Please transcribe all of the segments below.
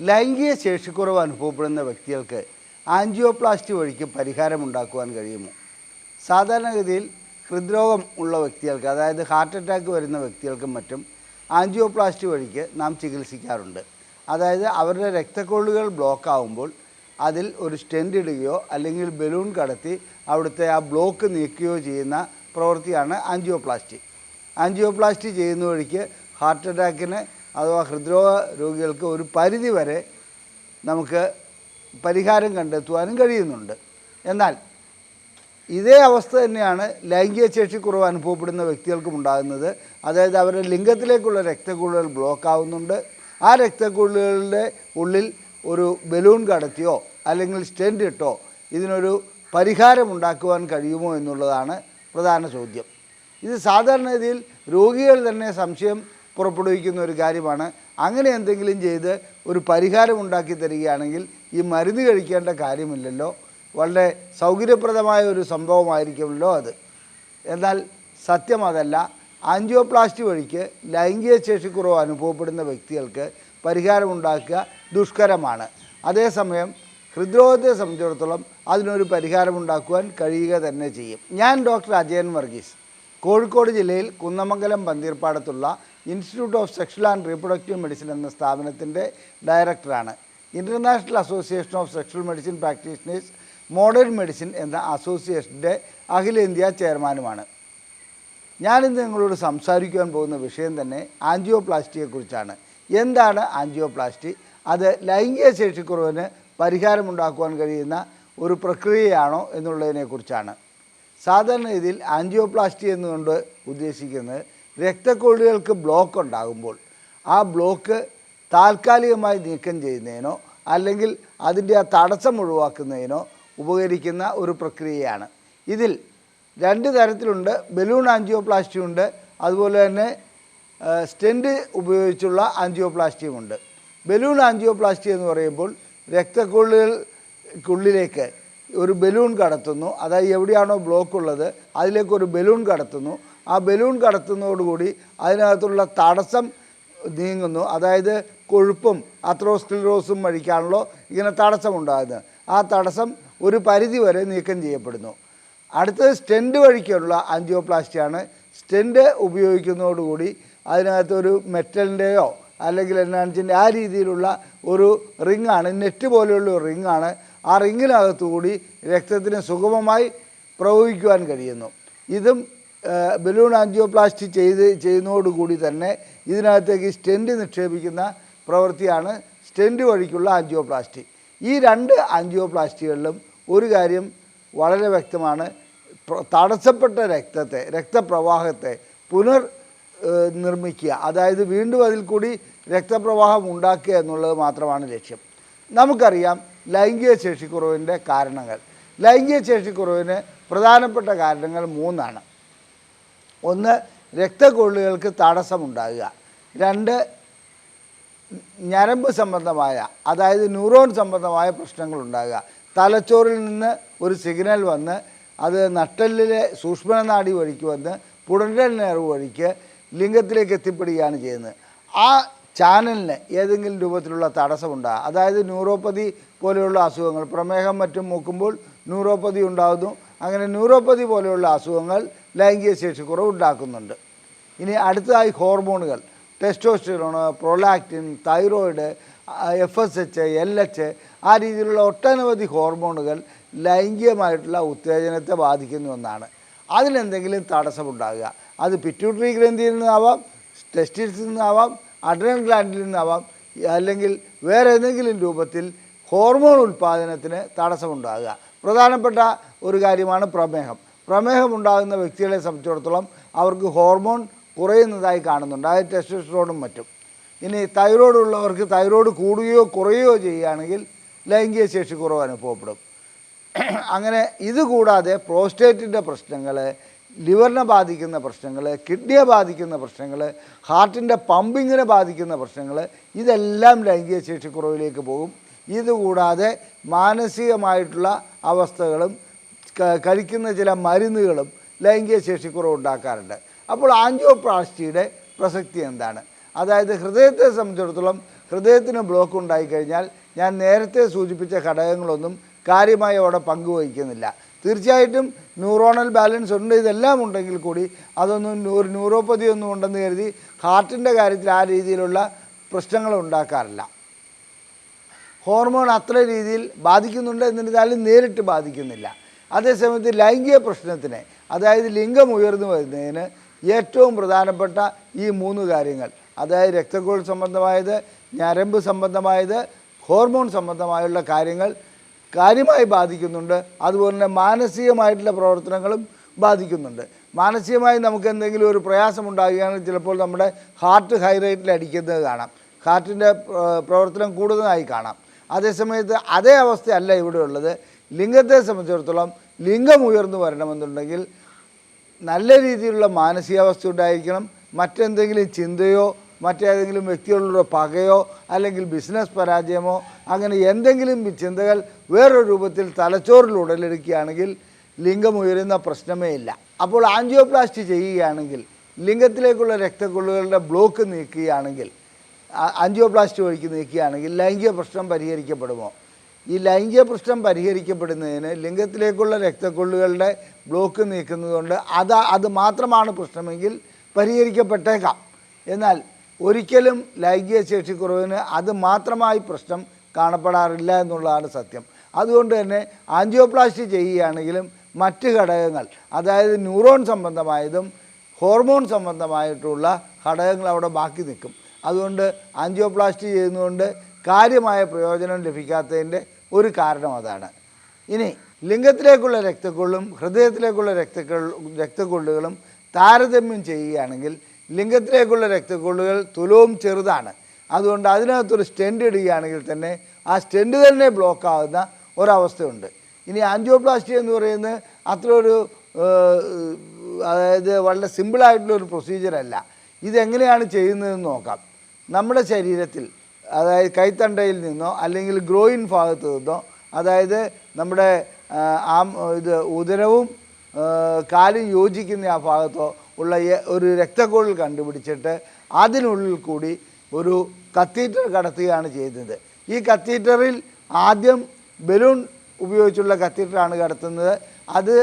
ലൈംഗിക ശേഷിക്കുറവ് അനുഭവപ്പെടുന്ന വ്യക്തികൾക്ക് ആൻജിയോപ്ലാസ്റ്റി വഴിക്ക് പരിഹാരമുണ്ടാക്കുവാൻ കഴിയുമോ? സാധാരണഗതിയിൽ ഹൃദ്രോഗം ഉള്ള വ്യക്തികൾക്ക് അതായത് ഹാർട്ട് അറ്റാക്ക് വരുന്ന വ്യക്തികൾക്കും മറ്റും ആൻജിയോപ്ലാസ്റ്റി വഴിക്ക് നാം ചികിത്സിക്കാറുണ്ട്. അതായത് അവരുടെ രക്തക്കൊള്ളുകൾ ബ്ലോക്ക് ആവുമ്പോൾ അതിൽ ഒരു സ്റ്റെന്റ് ഇടുകയോ അല്ലെങ്കിൽ ബലൂൺ കടത്തി അവിടുത്തെ ആ ബ്ലോക്ക് നീക്കുകയോ ചെയ്യുന്ന പ്രവൃത്തിയാണ് ആൻജിയോപ്ലാസ്റ്റി. ആൻജിയോപ്ലാസ്റ്റി ചെയ്യുന്ന വഴിക്ക് ഹാർട്ട് അറ്റാക്കിന് അഥവാ ഹൃദ്രോഗ രോഗികൾക്ക് ഒരു പരിധി വരെ നമുക്ക് പരിഹാരം കണ്ടെത്തുവാനും കഴിയുന്നുണ്ട്. എന്നാൽ ഇതേ അവസ്ഥ തന്നെയാണ് ലൈംഗിക ശേഷി കുറവ് അനുഭവപ്പെടുന്ന വ്യക്തികൾക്കും ഉണ്ടാകുന്നത്. അതായത് അവരുടെ ലിംഗത്തിലേക്കുള്ള രക്തക്കുഴലുകൾ ബ്ലോക്ക് ആവുന്നുണ്ട് ആ രക്തക്കുഴലുകളുടെ ഉള്ളിൽ ഒരു ബലൂൺ കടത്തിയോ അല്ലെങ്കിൽ സ്റ്റെന്റ് ഇട്ടോ ഇതിനൊരു പരിഹാരം ഉണ്ടാക്കുവാൻ കഴിയുമോ എന്നുള്ളതാണ് പ്രധാന ചോദ്യം. ഇത് സാധാരണഗതിയിൽ രോഗികൾ തന്നെ സംശയം പുറപ്പെടുവിക്കുന്ന ഒരു കാര്യമാണ്. അങ്ങനെ എന്തെങ്കിലും ചെയ്ത് ഒരു പരിഹാരം ഉണ്ടാക്കി തരികയാണെങ്കിൽ ഈ മരുന്ന് കഴിക്കേണ്ട കാര്യമില്ലല്ലോ. വളരെ സൗകര്യപ്രദമായ ഒരു സംഭവമായിരിക്കുമല്ലോ അത്. എന്നാൽ സത്യം അതല്ല. ആൻജിയോപ്ലാസ്റ്റി വഴിക്ക് ലൈംഗിക ശേഷിക്കുറവ് അനുഭവപ്പെടുന്ന വ്യക്തികൾക്ക് പരിഹാരമുണ്ടാക്കുക ദുഷ്കരമാണ്. അതേസമയം ഹൃദ്രോഗത്തെ സംബന്ധിച്ചിടത്തോളം അതിനൊരു പരിഹാരമുണ്ടാക്കുവാൻ കഴിയുക തന്നെ ചെയ്യും. ഞാൻ ഡോക്ടർ അജയൻ വർഗീസ്. കോഴിക്കോട് ജില്ലയിൽ Kunnamangalam പന്തീർപ്പാടത്തുള്ള institute of sexual and reproductive medicine എന്ന സ്ഥാപനത്തിന്റെ ഡയറക്ടറാണ്. International association of sexual medicine practitioners modern medicine എന്ന അസോസിയേഷന്റെ അഖിലേന്ത്യാ ചെയർമാനുമാണ്. ഞാനിന്ന് നിങ്ങളോട് സംസാരിക്കുവാൻ പോകുന്ന വിഷയം തന്നെ ആൻജിയോപ്ലാസ്റ്റിയെക്കുറിച്ചാണ്. എന്താണ് ആൻജിയോപ്ലാസ്റ്റി? അത് ലൈംഗിക ശേഷിക്കുറവിന് പരിഹാരമുണ്ടാക്കുവാൻ കഴിയുന്ന ഒരു പ്രക്രിയയാണോ എന്നുള്ളതിനെക്കുറിച്ചാണ്. സാധാരണ ഇതിൽ ആൻജിയോപ്ലാസ്റ്റി എന്നുകൊണ്ട് ഉദ്ദേശിക്കുന്നത് രക്തക്കൊള്ളികൾക്ക് ബ്ലോക്ക് ഉണ്ടാകുമ്പോൾ ആ ബ്ലോക്ക് താൽക്കാലികമായി നീക്കം ചെയ്യുന്നതിനോ അല്ലെങ്കിൽ അതിന്റെ ആ തടസ്സം ഒഴിവാക്കുന്നതിനോ ഉപകരിക്കുന്ന ഒരു പ്രക്രിയയാണ്. ഇതിൽ രണ്ട് തരത്തിലുണ്ട്. ബലൂൺ ആൻജിയോപ്ലാസ്റ്റി ഉണ്ട്. അതുപോലെ തന്നെ സ്റ്റെന്റ് ഉപയോഗിച്ചുള്ള ആൻജിയോപ്ലാസ്റ്റിയുമുണ്ട് ബലൂൺ ആൻജിയോപ്ലാസ്റ്റി എന്ന് പറയുമ്പോൾ രക്തക്കൊള്ളുകൾക്കുള്ളിലേക്ക് ഒരു ബലൂൺ കടത്തുന്നു. അതായത് എവിടെയാണോ ബ്ലോക്ക് ഉള്ളത്. അതിലേക്ക് ഒരു ബലൂൺ കടത്തുന്നു. ആ ബലൂൺ കടത്തുന്നതോടുകൂടി അതിനകത്തുള്ള തടസ്സം നീങ്ങുന്നു. അതായത് കൊഴുപ്പും അത്രോസ്ക്ലിറോസും വഴിക്കാണല്ലോ ഇങ്ങനെ തടസ്സമുണ്ടാകുന്നത്. ആ തടസ്സം ഒരു പരിധി വരെ നീക്കം ചെയ്യപ്പെടുന്നു. അടുത്തത് സ്റ്റെന്റ് വഴിക്കുള്ള ആൻജിയോപ്ലാസ്റ്റിയാണ് സ്റ്റെന്റ് ഉപയോഗിക്കുന്നതോടുകൂടി അതിനകത്തൊരു മെറ്റലിന്റെയോ അല്ലെങ്കിൽ എന്നാണിച്ചിന്റെ ആ രീതിയിലുള്ള ഒരു റിങ്ങാണ്. നെറ്റ് പോലെയുള്ള ഒരു റിങ്ങാണ് ആ റിങ്ങിനകത്തുകൂടി രക്തത്തിന് സുഗമമായി പ്രവഹിക്കുവാൻ കഴിയുന്നു. ഇതും ബലൂൺ ആൻജിയോപ്ലാസ്റ്റി ചെയ്ത് ചെയ്യുന്നതോടുകൂടി തന്നെ ഇതിനകത്തേക്ക് സ്റ്റെന്റ് നിക്ഷേപിക്കുന്ന പ്രവൃത്തിയാണ് സ്റ്റെന്റ് വഴിക്കുള്ള ആൻജിയോപ്ലാസ്റ്റി. ഈ രണ്ട് ആൻജിയോപ്ലാസ്റ്റികളിലും ഒരു കാര്യം വളരെ വ്യക്തമാണ്. തടസ്സപ്പെട്ട രക്തത്തെ രക്തപ്രവാഹത്തെ പുനർ നിർമ്മിക്കുക. അതായത് വീണ്ടും അതിൽ കൂടി രക്തപ്രവാഹം ഉണ്ടാക്കുക എന്നുള്ളത് മാത്രമാണ് ലക്ഷ്യം. നമുക്കറിയാം ലൈംഗിക ശേഷിക്കുറവിന്റെ കാരണങ്ങൾ. ലൈംഗിക ശേഷിക്കുറവിന് പ്രധാനപ്പെട്ട കാരണങ്ങൾ മൂന്നാണ്. ഒന്ന് രക്തക്കൊള്ളുകൾക്ക് തടസ്സമുണ്ടാകുക. രണ്ട് ഞരമ്പ് സംബന്ധമായ അതായത് ന്യൂറോൺ സംബന്ധമായ പ്രശ്നങ്ങൾ ഉണ്ടാകുക. തലച്ചോറിൽ നിന്ന് ഒരു സിഗ്നൽ വന്ന് അത് നട്ടലിലെ സൂക്ഷ്മനാടി വഴിക്ക് വന്ന് പുടണ്ടൽ നേർവ് വഴിക്ക് ലിംഗത്തിലേക്ക് എത്തിപ്പെടുകയാണ് ചെയ്യുന്നത്. ആ ചാനലിന് ഏതെങ്കിലും രൂപത്തിലുള്ള തടസ്സമുണ്ടാകുക അതായത് ന്യൂറോപ്പതി പോലെയുള്ള അസുഖങ്ങൾ. പ്രമേഹം മറ്റും മൂക്കുമ്പോൾ ന്യൂറോപ്പതി ഉണ്ടാകുന്നു. അങ്ങനെ ന്യൂറോപ്പതി പോലെയുള്ള അസുഖങ്ങൾ ലൈംഗിക ശേഷിക്കുറവ് ഉണ്ടാക്കുന്നുണ്ട്. ഇനി അടുത്തതായി ഹോർമോണുകൾ. Testosterone prolactin thyroid F S H L H ആ രീതിയിലുള്ള ഒട്ടനവധി ഹോർമോണുകൾ ലൈംഗികമായിട്ടുള്ള ഉത്തേജനത്തെ ബാധിക്കുന്ന ഒന്നാണ് അതിനെന്തെങ്കിലും തടസ്സമുണ്ടാകുക. അത് പിറ്റ്യൂട്ടറി ഗ്രന്ഥിയിൽ നിന്നാവാം ടെസ്റ്റിൽസിൽ നിന്നാവാം അഡ്രൻ ഗ്ലാൻഡിൽ നിന്നാവാം അല്ലെങ്കിൽ വേറെ ഏതെങ്കിലും രൂപത്തിൽ ഹോർമോൺ ഉൽപ്പാദനത്തിന് തടസ്സമുണ്ടാകുക. പ്രധാനപ്പെട്ട ഒരു കാര്യമാണ് പ്രമേഹം. പ്രമേഹം ഉണ്ടാകുന്ന വ്യക്തികളെ സംബന്ധിച്ചിടത്തോളം അവർക്ക് ഹോർമോൺ കുറയുന്നതായി കാണുന്നുണ്ട്. അതായത് ടെസ്റ്റോസ്റ്ററോണും മറ്റും. ഇനി തൈറോയ്ഡ് ഉള്ളവർക്ക് തൈറോയ്ഡ് കൂടുകയോ കുറയുകയോ ചെയ്യുകയാണെങ്കിൽ ലൈംഗിക ശേഷി കുറവ് അനുഭവപ്പെടും. അങ്ങനെ ഇതുകൂടാതെ പ്രോസ്റ്റേറ്റിന്റെ പ്രശ്നങ്ങൾ ലിവറിനെ ബാധിക്കുന്ന പ്രശ്നങ്ങൾ കിഡ്നിയെ ബാധിക്കുന്ന പ്രശ്നങ്ങൾ ഹാർട്ടിന്റെ പമ്പിങ്ങിനെ ബാധിക്കുന്ന പ്രശ്നങ്ങൾ ഇതെല്ലാം ലൈംഗിക ശേഷിക്കുറവിലേക്ക് പോകും. ഇതുകൂടാതെ മാനസികമായിട്ടുള്ള അവസ്ഥകളും കഴിക്കുന്ന ചില മരുന്നുകളും ലൈംഗിക ശേഷിക്കുറവ് ഉണ്ടാക്കാറുണ്ട്. അപ്പോൾ ആൻജിയോപ്ലാസ്റ്റിയുടെ പ്രസക്തി എന്താണ്? അതായത് ഹൃദയത്തെ സംബന്ധിച്ചിടത്തോളം ഹൃദയത്തിന് ബ്ലോക്ക് ഉണ്ടായിക്കഴിഞ്ഞാൽ ഞാൻ നേരത്തെ സൂചിപ്പിച്ച ഘടകങ്ങളൊന്നും കാര്യമായി അവിടെ പങ്കുവഹിക്കുന്നില്ല. തീർച്ചയായിട്ടും ന്യൂറോണൽ ബാലൻസ് ഉണ്ട് ഇതെല്ലാം ഉണ്ടെങ്കിൽ കൂടി അതൊന്നും ഒരു ന്യൂറോപ്പതി ഒന്നും ഉണ്ടെന്ന് കരുതി ഹാർട്ടിന്റെ കാര്യത്തിൽ ആ രീതിയിലുള്ള പ്രശ്നങ്ങൾ ഉണ്ടാക്കാറില്ല. ഹോർമോൺ അത്ര രീതിയിൽ ബാധിക്കുന്നുണ്ട് എന്നിരുന്നാലും നേരിട്ട് ബാധിക്കുന്നില്ല. അതേസമയത്ത് ലൈംഗിക പ്രശ്നത്തിന് അതായത് ലിംഗം ഉയർന്നു വരുന്നതിന് ഏറ്റവും പ്രധാനപ്പെട്ട ഈ മൂന്ന് കാര്യങ്ങൾ. അതായത് രക്തക്കോൾ സംബന്ധമായത് ഞരമ്പ് സംബന്ധമായത് ഹോർമോൺ സംബന്ധമായുള്ള കാര്യങ്ങൾ കാര്യമായി ബാധിക്കുന്നുണ്ട്. അതുപോലെ തന്നെ മാനസികമായിട്ടുള്ള പ്രവർത്തനങ്ങളും ബാധിക്കുന്നുണ്ട്. മാനസികമായി നമുക്ക് എന്തെങ്കിലും ഒരു പ്രയാസം ഉണ്ടാകുകയാണെങ്കിൽ ചിലപ്പോൾ നമ്മുടെ ഹാർട്ട് ഹൈ റേറ്റിൽ അടിക്കുന്നത് കാണാം. ഹാർട്ടിന്റെ പ്രവർത്തനം കൂടുതലായി കാണാം. അതേസമയത്ത് അതേ അവസ്ഥയല്ല ഇവിടെ ഉള്ളത് ലിംഗത്തെ സംബന്ധിച്ചിടത്തോളം ലിംഗം ഉയർന്നു വരണമെന്നുണ്ടെങ്കിൽ നല്ല രീതിയിലുള്ള മാനസികാവസ്ഥ ഉണ്ടായിരിക്കണം. മറ്റെന്തെങ്കിലും ചിന്തയോ മറ്റേതെങ്കിലും വ്യക്തികളുടെ പകയോ അല്ലെങ്കിൽ ബിസിനസ് പരാജയമോ അങ്ങനെ എന്തെങ്കിലും ചിന്തകൾ വേറൊരു രൂപത്തിൽ തലച്ചോറിൽ ഉടലെടുക്കുകയാണെങ്കിൽ ലിംഗം ഉയരുന്ന പ്രശ്നമേ ഇല്ല. അപ്പോൾ ആൻജിയോപ്ലാസ്റ്റി ചെയ്യുകയാണെങ്കിൽ ലിംഗത്തിലേക്കുള്ള രക്തക്കൊള്ളുകളുടെ ബ്ലോക്ക് നീക്കുകയാണെങ്കിൽ ആൻജിയോപ്ലാസ്റ്റി വഴിക്ക് നീക്കുകയാണെങ്കിൽ ലൈംഗിക പ്രശ്നം പരിഹരിക്കപ്പെടുമോ? ഈ ലൈംഗിക പ്രശ്നം പരിഹരിക്കപ്പെടുന്നതിന് ലിംഗത്തിലേക്കുള്ള രക്തക്കൊള്ളുകളുടെ ബ്ലോക്ക് നീക്കുന്നതുകൊണ്ട് അത് അത് മാത്രമാണ് പ്രശ്നമെങ്കിൽ പരിഹരിക്കപ്പെട്ടേക്കാം. എന്നാൽ ഒരിക്കലും ലൈംഗിക ശേഷിക്കുറവിന് അത് മാത്രമായി പ്രശ്നം കാണപ്പെടാറില്ല എന്നുള്ളതാണ് സത്യം. അതുകൊണ്ട് തന്നെ ആൻജിയോപ്ലാസ്റ്റി ചെയ്യുകയാണെങ്കിലും മറ്റ് ഘടകങ്ങൾ അതായത് ന്യൂറോൺ സംബന്ധമായതും ഹോർമോൺ സംബന്ധമായിട്ടുള്ള ഘടകങ്ങൾ അവിടെ ബാക്കി നിൽക്കും. അതുകൊണ്ട് ആൻജിയോപ്ലാസ്റ്റി ചെയ്യുന്നതുകൊണ്ട് കാര്യമായ പ്രയോജനം ലഭിക്കാത്തതിന്റെ ഒരു കാരണം അതാണ്. ഇനി ലിംഗത്തിലേക്കുള്ള രക്തക്കൊള്ളും ഹൃദയത്തിലേക്കുള്ള രക്തക്കൾ രക്തക്കൊള്ളുകളും താരതമ്യം ചെയ്യുകയാണെങ്കിൽ ലിംഗത്തിലേക്കുള്ള രക്തക്കൊള്ളുകൾ തുലവും ചെറുതാണ്. അതുകൊണ്ട് അതിനകത്തൊരു സ്റ്റെൻഡ് ഇടുകയാണെങ്കിൽ തന്നെ ആ സ്റ്റെൻഡ് തന്നെ ബ്ലോക്ക് ഒരവസ്ഥയുണ്ട്. ഇനി ആൻജിയോപ്ലാസ്റ്റി എന്ന് പറയുന്നത് അത്ര ഒരു അതായത് വളരെ സിമ്പിളായിട്ടുള്ള ഒരു പ്രൊസീജിയറല്ല. ഇതെങ്ങനെയാണ് ചെയ്യുന്നതെന്ന് നോക്കാം. നമ്മുടെ ശരീരത്തിൽ അതായത് കൈത്തണ്ടയിൽ നിന്നോ അല്ലെങ്കിൽ ഗ്രോയിൻ ഭാഗത്ത് നിന്നോ അതായത് നമ്മുടെ ആ, ഇത് ഉദരവും കാലും യോജിക്കുന്ന ആ ഭാഗത്തോ ഉള്ള ഒരു രക്തക്കോളിൽ കണ്ടുപിടിച്ചിട്ട് അതിനുള്ളിൽ കൂടി ഒരു കത്തീറ്റർ കടത്തുകയാണ് ചെയ്യുന്നത്. ഈ കത്തീറ്ററിൽ ആദ്യം ബലൂൺ ഉപയോഗിച്ചുള്ള കത്തീറ്ററാണ് കടത്തുന്നത്. അത്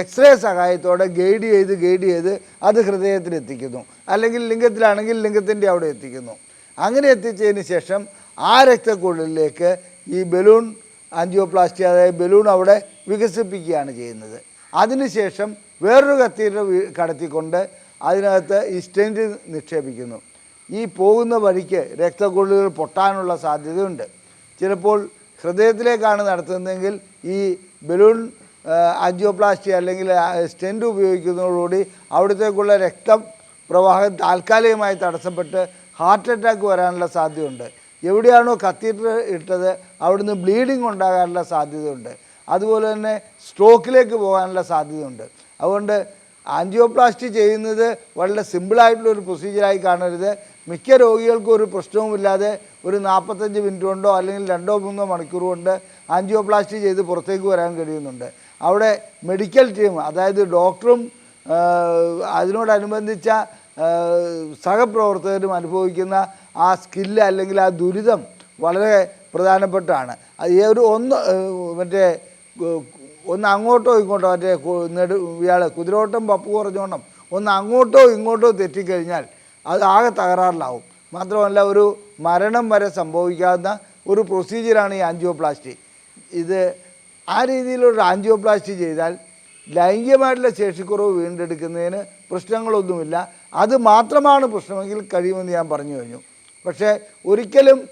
എക്സ്റേ സഹായത്തോടെ ഗൈഡ് ചെയ്ത് ഗൈഡ് ചെയ്ത് അത് ഹൃദയത്തിൽ എത്തിക്കുന്നു അല്ലെങ്കിൽ ലിംഗത്തിലാണെങ്കിൽ ലിംഗത്തിന്റെ അവിടെ എത്തിക്കുന്നു. അങ്ങനെ എത്തിച്ചതിന് ശേഷം ആ രക്തക്കുഴലിലേക്ക് ഈ ബലൂൺ ആൻജിയോപ്ലാസ്റ്റി അതായത് ബലൂൺ അവിടെ വികസിപ്പിക്കുകയാണ് ചെയ്യുന്നത്. അതിനുശേഷം വേറൊരു കത്തീറ്റർ കടത്തിക്കൊണ്ട് അതിനകത്ത് ഈ സ്റ്റെന്റ് നിക്ഷേപിക്കുന്നു. ഈ പോകുന്ന വഴിക്ക് രക്തക്കൊള്ളുകൾ പൊട്ടാനുള്ള സാധ്യതയുണ്ട്. ചിലപ്പോൾ ഹൃദയത്തിലേക്കാണ് നടത്തുന്നതെങ്കിൽ ഈ ബലൂൺ ആൻജിയോപ്ലാസ്റ്റി അല്ലെങ്കിൽ സ്റ്റെന്റ് ഉപയോഗിക്കുന്നതോടുകൂടി അവിടത്തേക്കുള്ള രക്തം പ്രവാഹം താൽക്കാലികമായി തടസ്സപ്പെട്ട് ഹാർട്ട് അറ്റാക്ക് വരാനുള്ള സാധ്യതയുണ്ട്. എവിടെയാണോ കത്തീറ്റർ ഇട്ടത് അവിടുന്ന് ബ്ലീഡിങ് ഉണ്ടാകാനുള്ള സാധ്യതയുണ്ട്. അതുപോലെ തന്നെ സ്ട്രോക്കിലേക്ക് പോകാനുള്ള സാധ്യതയുണ്ട്. അതുകൊണ്ട് ആൻജിയോപ്ലാസ്റ്റി ചെയ്യുന്നത് വളരെ സിമ്പിളായിട്ടുള്ള ഒരു പ്രൊസീജിയറായി കാണരുത്. മിക്ക രോഗികൾക്കും ഒരു പ്രശ്നവുമില്ലാതെ ഒരു നാൽപ്പത്തഞ്ച് മിനിറ്റ് കൊണ്ടോ അല്ലെങ്കിൽ രണ്ടോ മൂന്നോ മണിക്കൂർ കൊണ്ട് ആൻജിയോപ്ലാസ്റ്റി ചെയ്ത് പുറത്തേക്ക് വരാൻ കഴിയുന്നുണ്ട്. അവിടെ മെഡിക്കൽ ടീം അതായത് ഡോക്ടറും അതിനോടനുബന്ധിച്ച സഹപ്രവർത്തകരും അനുഭവിക്കുന്ന ആ സ്കില്ല് അല്ലെങ്കിൽ ആ ദുരിതം വളരെ പ്രധാനപ്പെട്ടാണ്. അത് ഒരു ഒന്ന് മറ്റേ ഒന്ന് അങ്ങോട്ടോ ഇങ്ങോട്ടോ മറ്റേ നെടു ഇയാൾ കുതിരോട്ടം പപ്പു കുറഞ്ഞോണം ഒന്ന് അങ്ങോട്ടോ ഇങ്ങോട്ടോ തെറ്റിക്കഴിഞ്ഞാൽ അത് ആകെ തകരാറിലാവും. മാത്രമല്ല ഒരു മരണം വരെ സംഭവിക്കാവുന്ന ഒരു പ്രൊസീജിയറാണ് ഈ ആൻജിയോപ്ലാസ്റ്റി ഇത് ആ രീതിയിലൊരു ആൻജിയോപ്ലാസ്റ്റി ചെയ്താൽ ലൈംഗികമായിട്ടുള്ള ശേഷിക്കുറവ് വീണ്ടെടുക്കുന്നതിന് പ്രശ്നങ്ങളൊന്നുമില്ല. അത് മാത്രമാണ് പ്രശ്നമെങ്കിൽ കഴിയുമെന്ന് ഞാൻ പറഞ്ഞു കഴിഞ്ഞു. പക്ഷേ ഒരിക്കലും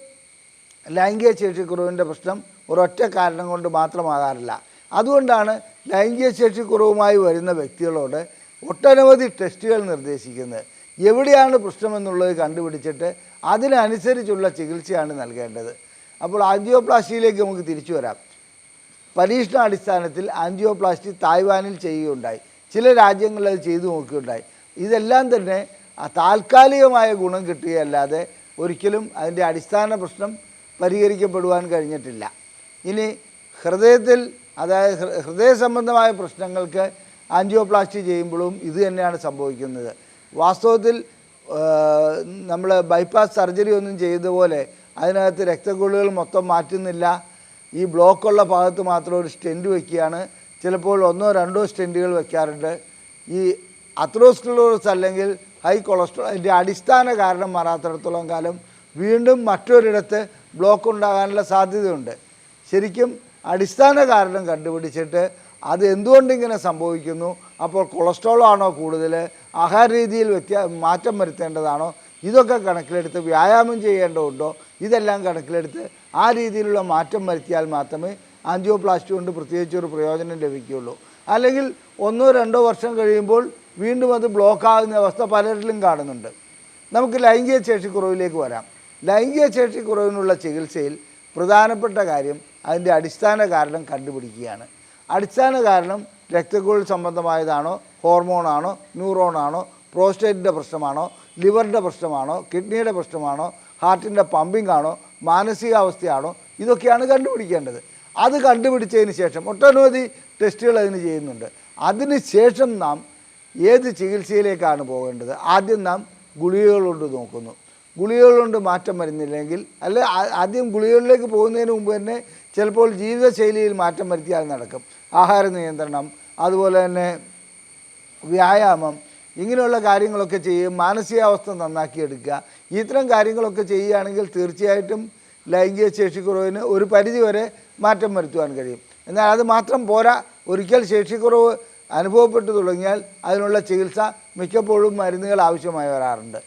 ലൈംഗിക ശേഷിക്കുറവിന്റെ പ്രശ്നം ഒരൊറ്റ കാരണം കൊണ്ട് മാത്രമാകാറില്ല. അതുകൊണ്ടാണ് ലൈംഗിക ശേഷിക്കുറവുമായി വരുന്ന വ്യക്തികളോട് ഒട്ടനവധി ടെസ്റ്റുകൾ നിർദ്ദേശിക്കുന്നത്. എവിടെയാണ് പ്രശ്നമെന്നുള്ളത് കണ്ടുപിടിച്ചിട്ട് അതിനനുസരിച്ചുള്ള ചികിത്സയാണ് നൽകേണ്ടത്. അപ്പോൾ ആൻജിയോപ്ലാസ്റ്റിയിലേക്ക് നമുക്ക് തിരിച്ചു വരാം. പരീക്ഷണാടിസ്ഥാനത്തിൽ ആൻജിയോപ്ലാസ്റ്റി തായ്വാനിൽ ചെയ്യുകയുണ്ടായി. ചില രാജ്യങ്ങളിൽ അത് ചെയ്തു നോക്കുകയുണ്ടായി. ഇതെല്ലാം തന്നെ താൽക്കാലികമായ ഗുണം കിട്ടുകയല്ലാതെ ഒരിക്കലും അതിന്റെ അടിസ്ഥാന പ്രശ്നം പരിഹരിക്കപ്പെടുവാൻ കഴിഞ്ഞിട്ടില്ല. ഇനി ഹൃദയത്തിൽ അതായത് ഹൃദയ സംബന്ധമായ പ്രശ്നങ്ങൾക്ക് ആൻജിയോപ്ലാസ്റ്റി ചെയ്യുമ്പോഴും ഇത് തന്നെയാണ് സംഭവിക്കുന്നത്. വാസ്തവത്തിൽ നമ്മൾ ബൈപ്പാസ് സർജറി ഒന്നും ചെയ്തതുപോലെ അതിനകത്ത് രക്തക്കുള്ളുകൾ മൊത്തം മാറ്റുന്നില്ല. ഈ ബ്ലോക്കുള്ള ഭാഗത്ത് മാത്രം ഒരു സ്റ്റെന്റ് വയ്ക്കുകയാണ് ചിലപ്പോൾ ഒന്നോ രണ്ടോ സ്റ്റെന്റുകൾ വെക്കാറുണ്ട്. ഈ അത്രോസ്ക്ലോസ് അല്ലെങ്കിൽ ഹൈ കൊളസ്ട്രോൾ അതിന്റെ അടിസ്ഥാന കാരണം മാറാത്തിടത്തോളം കാലം വീണ്ടും മറ്റൊരിടത്ത് ബ്ലോക്ക് ഉണ്ടാകാനുള്ള സാധ്യതയുണ്ട്. ശരിക്കും അടിസ്ഥാന കാരണം കണ്ടുപിടിച്ചിട്ട് അത് എന്തുകൊണ്ടിങ്ങനെ സംഭവിക്കുന്നു? അപ്പോൾ കൊളസ്ട്രോൾ ആണോ കൂടുതൽ? ആഹാര രീതിയിൽ വ്യത്യാ മാറ്റം വരുത്തേണ്ടതാണോ? ഇതൊക്കെ കണക്കിലെടുത്ത് വ്യായാമം ചെയ്യേണ്ടതുണ്ടോ? ഇതെല്ലാം കണക്കിലെടുത്ത് ആ രീതിയിലുള്ള മാറ്റം വരുത്തിയാൽ മാത്രമേ ആൻജിയോപ്ലാസ്റ്റി കൊണ്ട് പ്രത്യേകിച്ച് ഒരു പ്രയോജനം ലഭിക്കുകയുള്ളൂ. അല്ലെങ്കിൽ ഒന്നോ രണ്ടോ വർഷം കഴിയുമ്പോൾ വീണ്ടും അത് ബ്ലോക്ക് ആകുന്ന അവസ്ഥ പലരിലും കാണുന്നുണ്ട്. നമുക്ക് ലൈംഗിക ശേഷിക്കുറവിലേക്ക് വരാം. ലൈംഗിക ശേഷിക്കുറവിനുള്ള ചികിത്സയിൽ പ്രധാനപ്പെട്ട കാര്യം അതിന്റെ അടിസ്ഥാന കാരണം കണ്ടുപിടിക്കുകയാണ്. അടിസ്ഥാന കാരണം രക്തക്കുഴൽ സംബന്ധമായതാണോ ഹോർമോണാണോ ന്യൂറോണാണോ പ്രോസ്റ്റേറ്റിന്റെ പ്രശ്നമാണോ ലിവറിന്റെ പ്രശ്നമാണോ കിഡ്നിയുടെ പ്രശ്നമാണോ ഹാർട്ടിന്റെ പമ്പിംഗ് ആണോ മാനസികാവസ്ഥയാണോ ഇതൊക്കെയാണ് കണ്ടുപിടിക്കേണ്ടത്. അത് കണ്ടുപിടിച്ചതിന് ശേഷം ഒട്ടനവധി ടെസ്റ്റുകൾ അതിന് ചെയ്യുന്നുണ്ട്. അതിന് ശേഷം നാം ഏത് ചികിത്സയിലേക്കാണ് പോകേണ്ടത്? ആദ്യം നാം ഗുളികകൾ കൊണ്ട് നോക്കുന്നു. ഗുളികകൾ കൊണ്ട് മാറ്റം വരുന്നില്ലെങ്കിൽ അല്ല ആദ്യം ഗുളികകളിലേക്ക് പോകുന്നതിന് മുമ്പ് തന്നെ ചിലപ്പോൾ ജീവിതശൈലിയിൽ മാറ്റം വരുത്തിയാൽ നടക്കും. ആഹാര നിയന്ത്രണം അതുപോലെ തന്നെ വ്യായാമം ഇങ്ങനെയുള്ള കാര്യങ്ങളൊക്കെ ചെയ്യും മാനസികാവസ്ഥ നന്നാക്കിയെടുക്കുക. ഇത്തരം കാര്യങ്ങളൊക്കെ ചെയ്യുകയാണെങ്കിൽ തീർച്ചയായിട്ടും ലൈംഗിക ശേഷിക്കുറവിന് ഒരു പരിധിവരെ മാറ്റം വരുത്തുവാൻ കഴിയും. എന്നാൽ അത് മാത്രം പോരാ. ഒരിക്കൽ ശേഷിക്കുറവ് അനുഭവപ്പെട്ടു തുടങ്ങിയാൽ അതിനുള്ള ചികിത്സ മിക്കപ്പോഴും മരുന്നുകൾ ആവശ്യമായി വരാറുണ്ട്.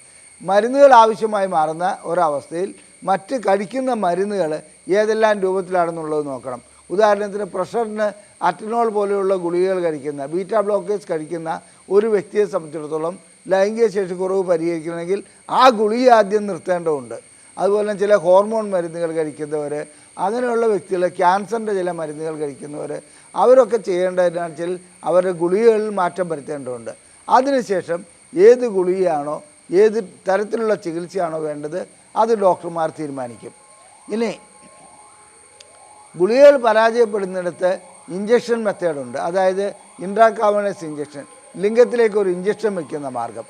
മരുന്നുകൾ ആവശ്യമായി മാറുന്ന ഒരവസ്ഥയിൽ മറ്റ് കഴിക്കുന്ന മരുന്നുകൾ ഏതെല്ലാം രൂപത്തിലാണെന്നുള്ളത് നോക്കണം. ഉദാഹരണത്തിന് പ്രഷറിന് അറ്റനോൾ പോലെയുള്ള ഗുളികകൾ കഴിക്കുന്ന ബീറ്റാ ബ്ലോക്കേഴ്സ് കഴിക്കുന്ന ഒരു വ്യക്തിയെ സംബന്ധിച്ചിടത്തോളം ലൈംഗിക ശേഷി കുറവ് പരിഹരിക്കണമെങ്കിൽ ആ ഗുളിക ആദ്യം നിർത്തേണ്ടതുണ്ട്. അതുപോലെ ചില ഹോർമോൺ മരുന്നുകൾ കഴിക്കുന്നവർ അങ്ങനെയുള്ള വ്യക്തികൾ ക്യാൻസറിന്റെ ചില മരുന്നുകൾ കഴിക്കുന്നവർ അവരൊക്കെ ചെയ്യേണ്ടതെന്ന് വെച്ചാൽ അവരുടെ ഗുളികകളിൽ മാറ്റം വരുത്തേണ്ടതുണ്ട്. അതിനുശേഷം ഏത് ഗുളികയാണോ ഏത് തരത്തിലുള്ള ചികിത്സയാണോ വേണ്ടത് അത് ഡോക്ടർമാർ തീരുമാനിക്കും. ഇനി ഗുളികകൾ പരാജയപ്പെടുന്നിടത്ത് ഇഞ്ചക്ഷൻ മെത്തേഡുണ്ട് അതായത് ഇൻട്രാകാവണസ് ഇഞ്ചക്ഷൻ ലിംഗത്തിലേക്ക് ഒരു ഇഞ്ചക്ഷൻ വയ്ക്കുന്ന മാർഗം.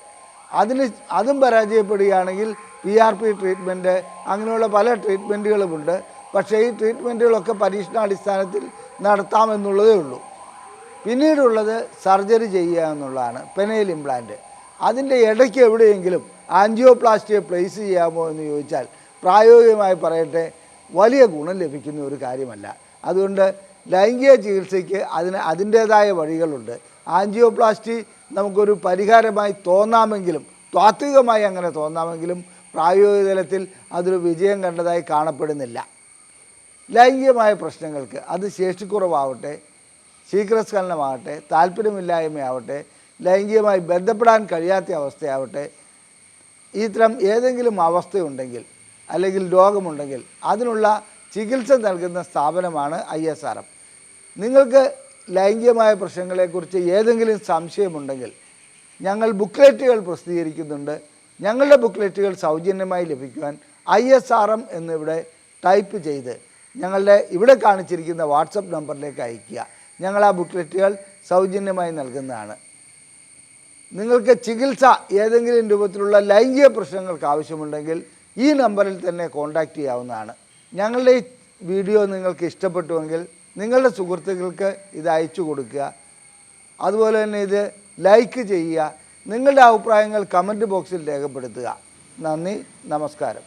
അതിന് അതും പരാജയപ്പെടുകയാണെങ്കിൽ പി ആർ പി ട്രീറ്റ്മെന്റ് അങ്ങനെയുള്ള പല ട്രീറ്റ്മെന്റുകളുമുണ്ട് പക്ഷേ ഈ ട്രീറ്റ്മെന്റുകളൊക്കെ പരീക്ഷണാടിസ്ഥാനത്തിൽ നടത്താമെന്നുള്ളതേ ഉള്ളൂ. പിന്നീടുള്ളത് സർജറി ചെയ്യുക എന്നുള്ളതാണ്. പെനയിൽ ഇംപ്ലാന്റ് അതിന്റെ ഇടയ്ക്ക് എവിടെയെങ്കിലും ആൻജിയോപ്ലാസ്റ്റിയെ പ്ലേസ് ചെയ്യാമോ എന്ന് ചോദിച്ചാൽ പ്രായോഗികമായി പറയട്ടെ വലിയ ഗുണം ലഭിക്കുന്ന ഒരു കാര്യമല്ല. അതുകൊണ്ട് ലൈംഗിക ചികിത്സയ്ക്ക് അതിന് അതിന്റേതായ വഴികളുണ്ട്. ആൻജിയോപ്ലാസ്റ്റി നമുക്കൊരു പരിഹാരമായി തോന്നാമെങ്കിലും താത്വികമായി അങ്ങനെ തോന്നാമെങ്കിലും പ്രായോഗിക തലത്തിൽ അതൊരു വിജയം കണ്ടതായി കാണപ്പെടുന്നില്ല. ലൈംഗികമായ പ്രശ്നങ്ങൾക്ക് അത് ശേഷിക്കുറവാവട്ടെ ശീഘ്രസ്ഖലനമാകട്ടെ താല്പര്യമില്ലായ്മയാവട്ടെ ലൈംഗികമായി ബന്ധപ്പെടാൻ കഴിയാത്ത അവസ്ഥയാവട്ടെ ഇത്തരം ഏതെങ്കിലും അവസ്ഥയുണ്ടെങ്കിൽ അല്ലെങ്കിൽ രോഗമുണ്ടെങ്കിൽ അതിനുള്ള ചികിത്സ നൽകുന്ന സ്ഥാപനമാണ് ഐ എസ് ആർ എം നിങ്ങൾക്ക് ലൈംഗികമായ പ്രശ്നങ്ങളെക്കുറിച്ച് ഏതെങ്കിലും സംശയമുണ്ടെങ്കിൽ ഞങ്ങൾ ബുക്ക്ലെറ്റുകൾ പ്രസിദ്ധീകരിക്കുന്നുണ്ട്. ഞങ്ങളുടെ ബുക്ക്ലെറ്റുകൾ സൗജന്യമായി ലഭിക്കുവാൻ ഐ എസ് ആർ എം എന്നിവിടെ ടൈപ്പ് ചെയ്ത് ഞങ്ങളുടെ ഇവിടെ കാണിച്ചിരിക്കുന്ന വാട്സപ്പ് നമ്പറിലേക്ക് അയയ്ക്കുക. ഞങ്ങൾ ആ ബുക്ക്ലെറ്റുകൾ സൗജന്യമായി നൽകുന്നതാണ്. നിങ്ങൾക്ക് ചികിത്സ ഏതെങ്കിലും രൂപത്തിലുള്ള ലൈംഗിക പ്രശ്നങ്ങൾക്ക് ആവശ്യമുണ്ടെങ്കിൽ ഈ നമ്പറിൽ തന്നെ കോൺടാക്റ്റ് ചെയ്യാവുന്നതാണ്. ഞങ്ങളുടെ ഈ വീഡിയോ നിങ്ങൾക്ക് ഇഷ്ടപ്പെട്ടുവെങ്കിൽ നിങ്ങളുടെ സുഹൃത്തുക്കൾക്ക് ഇത് അയച്ചു കൊടുക്കുക. അതുപോലെ തന്നെ ഇത് ലൈക്ക് ചെയ്യുക. നിങ്ങളുടെ അഭിപ്രായങ്ങൾ കമന്റ് ബോക്സിൽ രേഖപ്പെടുത്തുക. നന്ദി നമസ്കാരം.